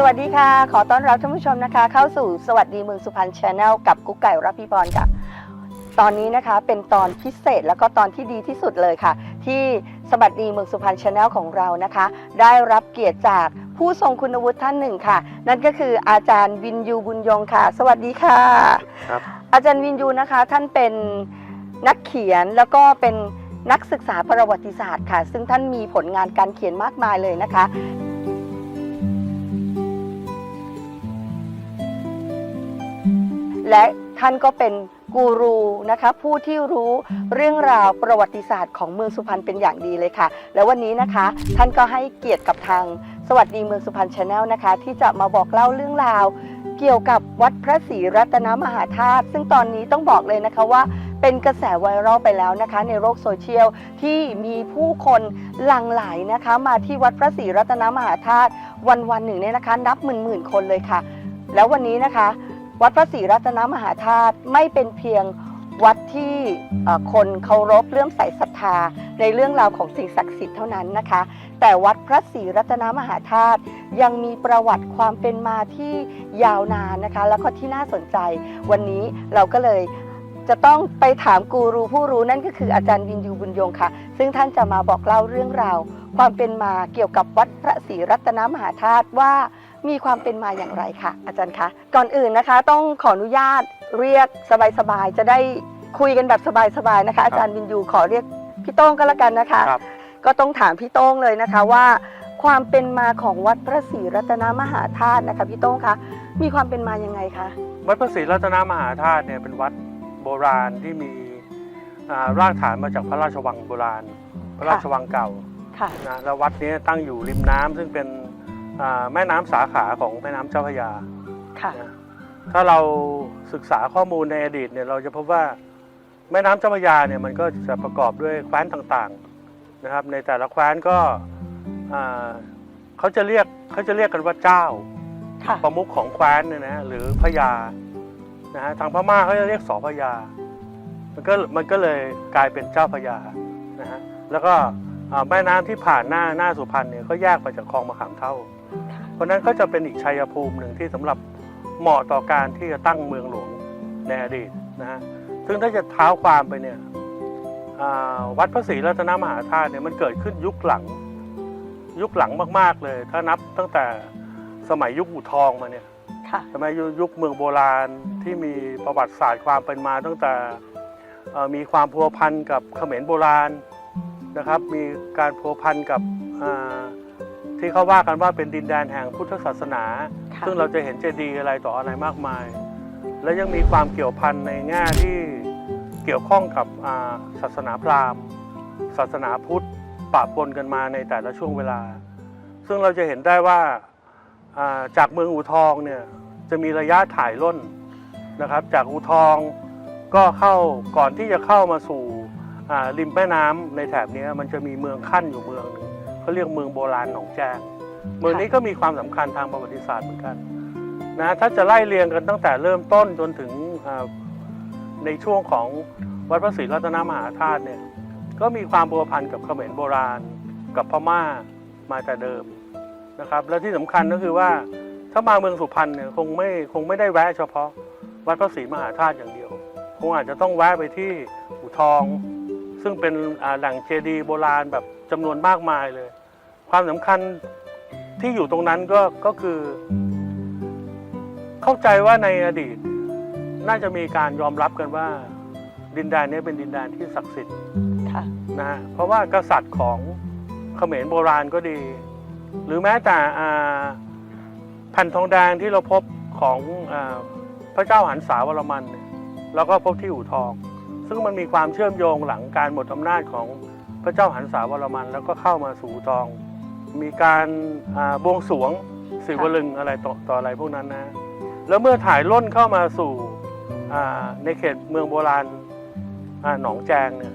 สวัสดีค่ะ ขอต้อนรับท่านผู้ชมนะคะ เข้าสู่สวัสดีเมืองสุพรรณชาแนลกับกุ๊กไก่รับพี่พรค่ะ ตอนนี้นะคะเป็นตอนพิเศษแล้วก็ตอนที่ดีที่สุดเลยค่ะ ที่สวัสดีเมืองสุพรรณชาแนลของเรานะคะ ได้รับเกียรติจากผู้ทรงคุณวุฒิท่านหนึ่งค่ะ นั่นก็คืออาจารย์วินยูบุญยงค่ะ สวัสดีค่ะ ครับอาจารย์วินยูนะคะ ท่านเป็นนักเขียนแล้วก็เป็นนักศึกษาประวัติศาสตร์ค่ะ ซึ่งท่านมีผลงานการเขียนมากมายเลยนะคะ และท่านก็เป็นกูรูนะคะผู้ที่รู้เรื่องราวประวัติศาสตร์ของเมืองสุพรรณเป็นอย่างดีเลยค่ะ แล้ววันนี้นะคะ ท่านก็ให้เกียรติกับทางสวัสดีเมืองสุพรรณชาแนลนะคะ ที่จะมาบอกเล่าเรื่องราว เกี่ยวกับวัดพระศรีรัตนมหาธาตุซึ่งตอนนี้ต้องบอกเลยนะคะว่าเป็นกระแสไวรัลไปแล้วนะคะ ในโลกโซเชียลที่มีผู้คนหลั่งไหลนะคะ มาที่วัดพระศรีรัตนมหาธาตุวันวันหนึ่งเนี่ยนะคะ นับหมื่นหมื่นคนเลยค่ะ แล้ววันนี้นะคะ วัดพระศรีรัตนมหาธาตุไม่เป็นเพียงวัดที่คนเคารพเลื่อมใสศรัทธาในเรื่องราวของสิ่งศักดิ์สิทธิ์เท่านั้นนะคะ แต่วัดพระศรีรัตนมหาธาตุยังมีประวัติความเป็นมาที่ยาวนานนะคะ แล้วก็ที่น่าสนใจ วันนี้เราก็เลยจะต้องไปถามกูรูผู้รู้นั่นก็คืออาจารย์วินยูบุญยงค่ะ ซึ่งท่านจะมาบอกเล่าเรื่องราว ความเป็นมาเกี่ยวกับวัดพระศรีรัตนมหาธาตุว่า มีความเป็นมาอย่างไรค่ะอาจารย์คะก่อนอื่นนะคะ ต้องขออนุญาตเรียกสบายๆจะได้คุยกันแบบสบายๆนะคะ อาจารย์วินยูขอเรียกพี่โต้งก็แล้วกันนะคะ ครับ ก็ต้องถามพี่โต้งเลยนะคะว่า ความเป็นมาของวัดพระศรีรัตนมหาธาตุนะคะพี่โต้งคะมีความเป็นมายังไงคะวัดพระศรีรัตนมหาธาตุเนี่ยเป็นวัดโบราณที่มีอ่ารากฐานมาจากพระราชวังโบราณ พระราชวังเก่าค่ะ นะแล้ววัดนี้ตั้งอยู่ริมน้ำซึ่งเป็นอ่า แม่น้ำสาขาของแม่น้ำเจ้าพระยา ค่ะ นะถ้าเราศึกษาข้อมูลในอดีตเนี่ยเราจะพบว่าแม่น้ำเจ้าพระยาเนี่ยมันก็จะประกอบด้วยแคว้นต่างๆนะครับ ในแต่ละแคว้นก็อ่าเขาจะเรียกเขาจะเรียกกันว่าเจ้า ค่ะ ประมุขของแคว้นเนี่ยนะหรือพญานะฮะทางพม่าเขาจะเรียกสอพญา มันก็มันก็เลยกลายเป็นเจ้าพญานะฮะแล้วก็อ่าแม่น้ำที่ผ่านหน้าหน้าสุพรรณเนี่ยก็แยกมาจากคลองมะขามเท่า เพราะฉะนั้นก็จะเป็นอีกชัยภูมิหนึ่งที่สำหรับเหมาะต่อการที่จะตั้งเมืองหลวงในอดีตนะฮะซึ่งถ้าจะเท้าความไปเนี่ยอ่าวัดพระศรีรัตนมหาธาตุเนี่ยมันเกิดขึ้นยุคหลังยุคหลังมาก ๆเลย ถ้านับตั้งแต่สมัยยุคอู่ทองมาเนี่ยค่ะสมัยยุยุคเมืองโบราณที่มีประวัติศาสตร์ความเป็นมา ตั้งแต่เอ่อมีความพัวพันกับเขมรโบราณนะครับ มีการพัวพันกับอ่า ที่เขาว่ากันว่าเป็นดินแดนแห่งพุทธศาสนา ค่ะ ซึ่งเราจะเห็นเจดีย์อะไรต่ออะไรมากมาย และยังมีความเกี่ยวพันในแง่ที่เกี่ยวข้องกับอ่าศาสนาพราหมณ์ ศาสนาพุทธปะปนกันมาในแต่ละช่วงเวลา ซึ่งเราจะเห็นได้ว่าอ่าจากเมืองอูทองเนี่ยจะมีระยะถ่ายล่นนะครับ จากอูทองก็เข้าก่อนที่จะเข้ามาสู่อ่าริมแม่น้ำในแถบเนี้ยมันจะมีเมืองขั้นอยู่เมืองหนึง เขาเรียกเมืองโบราณหนองแจงเมืองนี้ก็มีความสำคัญทางประวัติศาสตร์เหมือนกันนะถ้าจะไล่เรียงกันตั้งแต่เริ่มต้นจนถึงอ่าในช่วงของวัดพระศรีรัตนมหาธาตุเนี่ยก็มีความบัวพันกับเขมรโบราณ กับพม่ามาแต่เดิมนะครับ และที่สำคัญก็คือว่าถ้ามาเมืองสุพรรณเนี่ยคงไม่คงไม่ได้แวะเฉพาะ วัดพระศรีมหาธาตุอย่างเดียว คงอาจจะต้องแวะไปที่อู่ทอง ซึ่งเป็นอ่าแหล่งเจดีย์โบราณแบบจำนวนมากมายเลย ความสำคัญที่อยู่ตรงนั้นก็ก็คือ เข้าใจว่าในอดีต น่าจะมีการยอมรับกันว่า ดินแดนนี้เป็นดินแดนที่ศักดิ์สิทธิ์ค่ะนะฮะเพราะว่ากษัตริย์ของเขมรโบราณก็ดี หรือแม้แต่อ่าแผ่นทองแดงที่เราพบของอาพระเจ้าหันษาวรมันเนี่ยเราก็พบที่อู่ทอง ซึ่งมันมีความเชื่อมโยงหลังการหมดอำนาจของพระเจ้าหันษาวรมัน แล้วก็เข้ามาสู่ทอง มีการบวงสรวงศิวลึงอะไรต่อต่ออะไรพวกนั้นนะแล้วเมื่อถ่ายล่นเข้ามาสู่ในเขตเมืองโบราณหนองแจงเนี่ย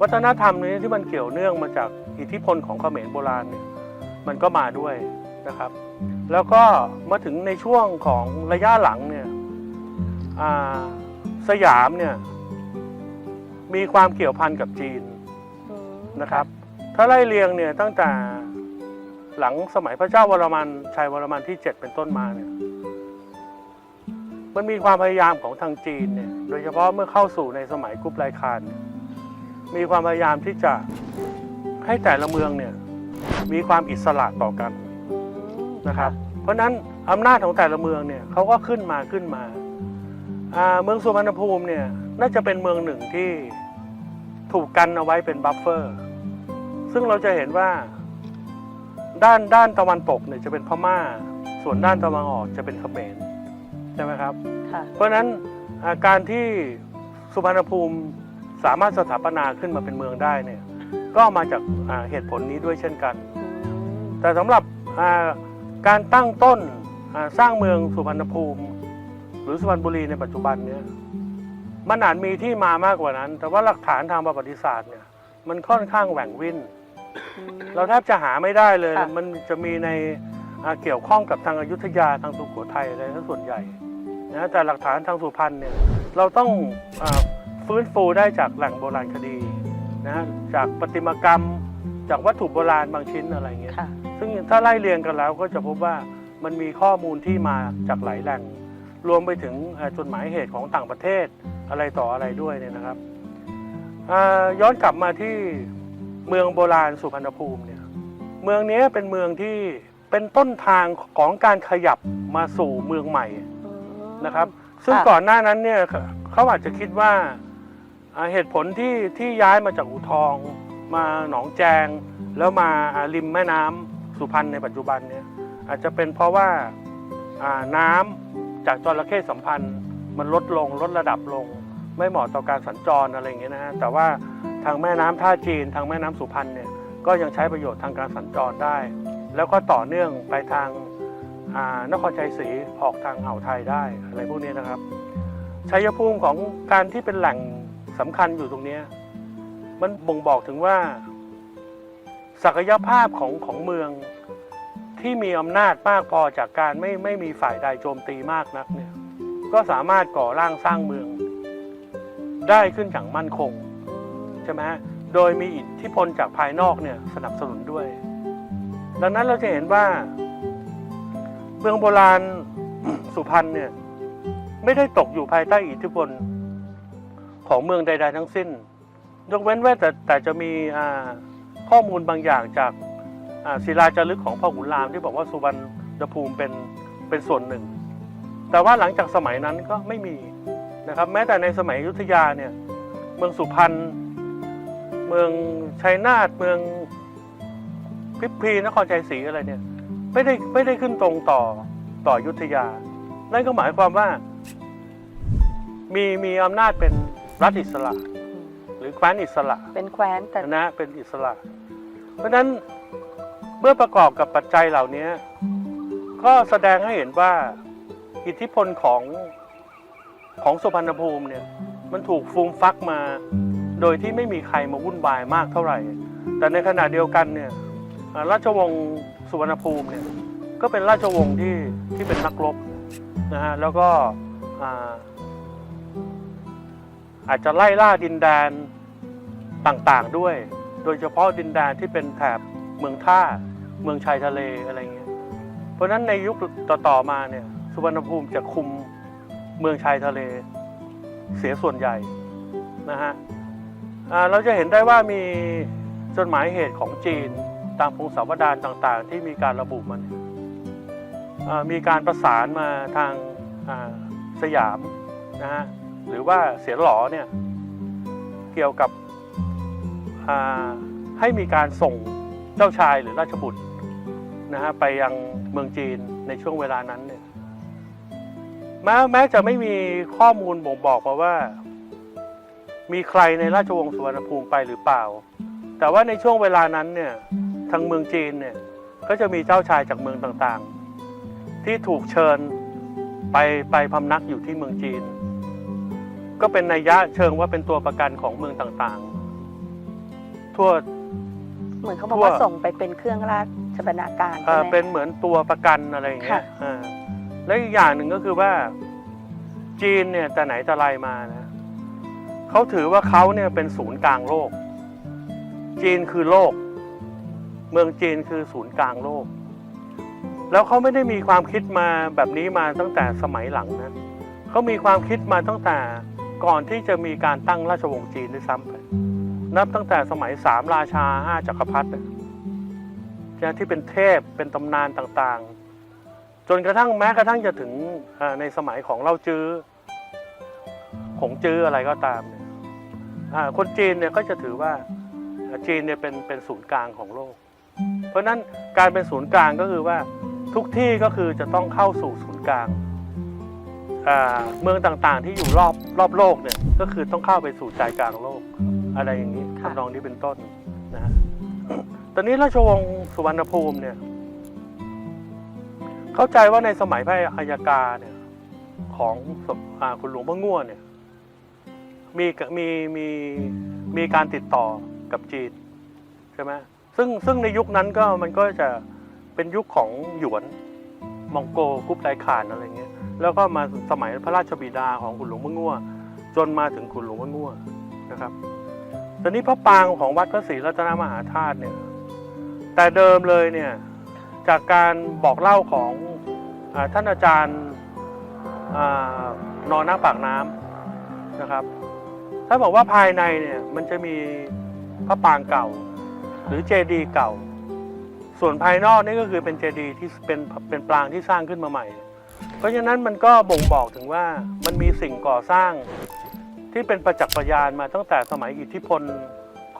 วัฒนธรรมนี้ที่มันเกี่ยวเนื่องมาจากอิทธิพลของเขมรโบราณเนี่ยมันก็มาด้วยนะครับ แล้วก็มาถึงในช่วงของระยะหลังเนี่ยสยามเนี่ย มีความเกี่ยวพันกับจีนนะครับ ถ้าไล่เรียงเนี่ยตั้งแต่หลังสมัยพระเจ้าวรมันชัยวรมันที่ 7 เป็นต้นมาเนี่ยมันมีความพยายามของทางจีนเนี่ยโดยเฉพาะเมื่อเข้าสู่ในสมัยกุบไลคานเนี่ยมีความพยายามที่จะให้แต่ละเมืองเนี่ยมีความอิสระต่อกันนะครับ เพราะฉะนั้นอำนาจของแต่ละเมืองเนี่ยเขาก็ขึ้นมาขึ้นมาอ่าเมืองสุวรรณภูมิเนี่ยน่าจะเป็นเมืองหนึ่งที่ ถูกกันเอาไว้เป็นบัฟเฟอร์ ซึ่งเราจะเห็นว่าด้านด้านตะวันตกเนี่ยจะเป็นพม่า ส่วนด้านตะวันออกจะเป็นเขมรใช่ไหมครับ ค่ะ เพราะฉะนั้นอ่าการที่สุวรรณภูมิสามารถสถาปนาขึ้นมาเป็นเมืองได้เนี่ยก็มาจากอ่าเหตุผลนี้ด้วยเช่นกัน แต่สำหรับอ่าการตั้งต้นอ่าสร้างเมืองสุวรรณภูมิ หรือสุพรรณบุรีในปัจจุบันเนี่ย มันอาจมีที่มามากกว่านั้น แต่ว่าหลักฐานทางประวัติศาสตร์เนี่ย มันค่อนข้างแหว่งวินเราแทบจะหาไม่ได้เลย ค่ะ มันจะมีในอ่าเกี่ยวข้องกับทางอยุธยาทางสุโขทัยอะไรทั้งส่วนใหญ่นะแต่หลักฐานทางสุพรรณเนี่ยเราต้องอาฟื้นฟูได้จากแหล่งโบราณคดีนะฮะจากประติมากรรม จากวัตถุโบราณบางชิ้นอะไรเงี้ย ค่ะ ซึ่งถ้าไล่เรียงกันแล้วก็จะพบว่ามันมีข้อมูลที่มาจากหลายแหล่ง รวมไปถึงเอ่อจดหมายเหตุของต่างประเทศ อะไรต่ออะไรด้วยเนี่ยนะครับย้อนกลับมาที่เมืองโบราณสุพรรณภูมิเนี่ยเมืองนี้เป็นเมืองที่เป็นต้นทางของการขยับมาสู่เมืองใหม่นะครับ ซึ่งก่อนหน้านั้นเนี่ยเขาอาจจะคิดว่าเหตุผลที่ที่ย้ายมาจากอู่ทอง มาหนองแจง แล้วมาริมแม่น้ำสุพรรณในปัจจุบันเนี่ยอาจจะเป็นเพราะว่าน้ำจากจระเข้สัมพันธ์ มันลดลงลดระดับลง ไม่เหมาะต่อการสัญจรอะไรอย่างเงี้ยนะฮะแต่ว่าทางแม่น้ำท่าจีน ทางแม่น้ำสุพรรณเนี่ยก็ยังใช้ประโยชน์ทางการสัญจรได้ แล้วก็ต่อเนื่องไปทางนครชัยศรีออกทางอ่าวไทยได้อะไรพวกนี้นะครับชัยภูมิของการที่เป็นแหล่งสำคัญอยู่ตรงเนี้ยมันบ่งบอกถึงว่า ศักยภาพของของเมืองที่มีอำนาจมากพอจากการไม่ไม่มีฝ่ายใดโจมตีมากนักเนี่ยก็สามารถก่อร่างสร้างเมือง ได้ขึ้นอย่างมั่นคงใช่ไหมโดยมีอิทธิพลจากภายนอกเนี่ยสนับสนุนด้วย ดังนั้นเราจะเห็นว่า เมืองโบราณสุพรรณเนี่ยไม่ได้ตกอยู่ภายใต้อิทธิพลของเมืองใด ๆ ทั้งสิ้น ยกเว้นว่าแต่แต่จะมีข้อมูลบางอย่างจากศิลาจารึกของพ่อขุนรามที่บอกว่าสุวรรณภูมิเป็นเป็นส่วนหนึ่ง แต่ว่าหลังจากสมัยนั้นก็ไม่มี นะครับ แม้แต่ในสมัยอยุธยาเนี่ยเมืองสุพรรณเมืองชัยนาทเมืองพิพรีนครชัยศรีอะไรเนี่ยไม่ได้ไม่ได้ขึ้นตรงต่อต่ออยุธยา นั่นก็หมายความว่า มีมีอำนาจเป็นรัฐอิสระ หรือแคว้นอิสระ เป็นแคว้นแต่นะเป็นอิสระ เพราะฉะนั้นเมื่อประกอบกับปัจจัยเหล่านี้ก็แสดงให้เห็นว่าอิทธิพลของ ของสุพรรณภูมิเนี่ยมันถูกฟูมฟักมา โดยที่ไม่มีใครมาวุ่นวายมากเท่าไหร่ แต่ในขณะเดียวกันเนี่ยราชวงศ์สุวรรณภูมิเนี่ยก็เป็นราชวงศ์ที่ที่เป็นนักรบนะฮะแล้วก็อาอาจจะไล่ล่าดินแดนต่างๆด้วย โดยเฉพาะดินแดนที่เป็นแถบเมืองท่าเมืองชายทะเลอะไรเงี้ยเพราะฉะนั้นในยุคต่อๆมาเนี่ยสุวรรณภูมิจะคุม เมืองชายทะเล เสียส่วนใหญ่นะฮะเราจะเห็นได้ว่ามีจดหมายเหตุของจีนตามพงศาวดารต่างๆ ที่มีการระบุมันมีการประสานมาทางสยามนะฮะหรือว่าเสียหลอเนี่ยเกี่ยวกับให้มีการส่งเจ้าชายหรือราชบุตรนะฮะไปยังเมืองจีนในช่วงเวลานั้นเนี่ย แม้แม้จะไม่มีข้อมูลบ่งบอกมาว่า มีใครในราชวงศ์สุวรรณภูมิไปหรือเปล่า แต่ว่าในช่วงเวลานั้นเนี่ยทางเมืองจีนเนี่ยก็จะมีเจ้าชายจากเมืองต่างๆ ที่ถูกเชิญไปไปพำนักอยู่ที่เมืองจีน ก็เป็นนัยยะเชิงว่าเป็นตัวประกันของเมืองต่างๆ ทั่วเหมือนเขาบอกว่าทั่วส่งไปเป็นเครื่องราชบรรณาการเอ่ใช่อไหมเป็นเหมือนตัวประกันอะไรอย่างเงี้ยค่ะอ่า และอีกอย่างหนึ่งก็คือว่าจีนเนี่ยแต่ไหนแต่ไรมานะเขาถือว่าเขาเนี่ยเป็นศูนย์กลางโลก จีนคือโลก เมืองจีนคือศูนย์กลางโลก แล้วเขาไม่ได้มีความคิดมาแบบนี้มาตั้งแต่สมัยหลังนะเขามีความคิดมาตั้งแต่ก่อนที่จะมีการตั้งราชวงศ์จีนด้วยซ้ำไปนับตั้งแต่สมัยสามราชาห้าจักรพรรดินะที่เป็นเทพเป็นตำนานต่างๆ จนกระทั่งแม้กระทั่งจะถึงในสมัยของเล่าจื้อของจื้ออะไรก็ตามเนี่ยคนจีนเนี่ยก็จะถือว่าจีนเนี่ยเป็นเป็นศูนย์กลางของโลก เพราะนั้นการเป็นศูนย์กลางก็คือว่าทุกที่ก็คือจะต้องเข้าสู่ศูนย์กลางเมืองต่างๆที่อยู่รอบรอบโลกเนี่ยก็คือต้องเข้าไปสู่ใจกลางโลกอะไรอย่างนี้ทำนองนี้เป็นต้นนะฮะตอนนี้ราชวงศ์สุวรรณภูมิเนี่ย เข้าใจว่าในสมัยพระอัยกาเนี่ยของอคุณหลวงพ่อง่วนเนี่ยมีมีมีมีการติดต่อกับจีนใช่ไหมซึ่งซึ่งในยุคนั้นก็มันก็จะเป็นยุคของหยวนมองโกกุปไตขานอะไรเงี้ยแล้วก็มาสมัยพระราชบิดาของคุณหลวงพ่อง่วจนมาถึงคุณหลวงพ่อง่วนะครับตอนนี้พระปางของวัดพระศรีรัตนมหาธาตุเนี่ยแต่เดิมเลยเนี่ย จากการบอกเล่าของอาท่านอาจารย์อานอนหน้าปากน้ำนะครับถ้าบอกว่าภายในเนี่ยมันจะมีพระปางเก่า หรือเจดีย์เก่า ส่วนภายนอกนี่ก็คือเป็นเจดีย์ที่เป็นเป็นปรางที่สร้างขึ้นมาใหม่ เพราะฉะนั้นมันก็บ่งบอกถึงว่ามันมีสิ่งก่อสร้างที่เป็นประจักษ์พยานมาตั้งแต่สมัยอิทธิพล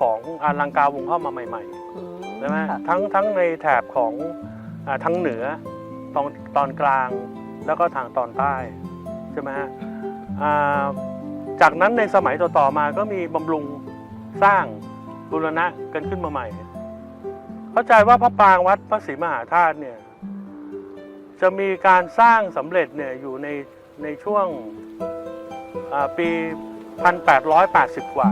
ของอาลังกาวงเข้ามาใหม่อืมๆใช่ไหมค่ะทั้งทั้งในแถบของอา ทางเหนือตอนตอนกลางแล้วก็ทางตอนใต้ใช่ไหมฮะจากนั้นในสมัยต่อๆมาก็มีบำรุงสร้างบูรณะกันขึ้นมาใหม่ เข้าใจว่าพระปรางวัดพระศรีมหาธาตุเนี่ยจะมีการสร้างสำเร็จเนี่ยอยู่ในในช่วงอ่าปี 1880 กว่า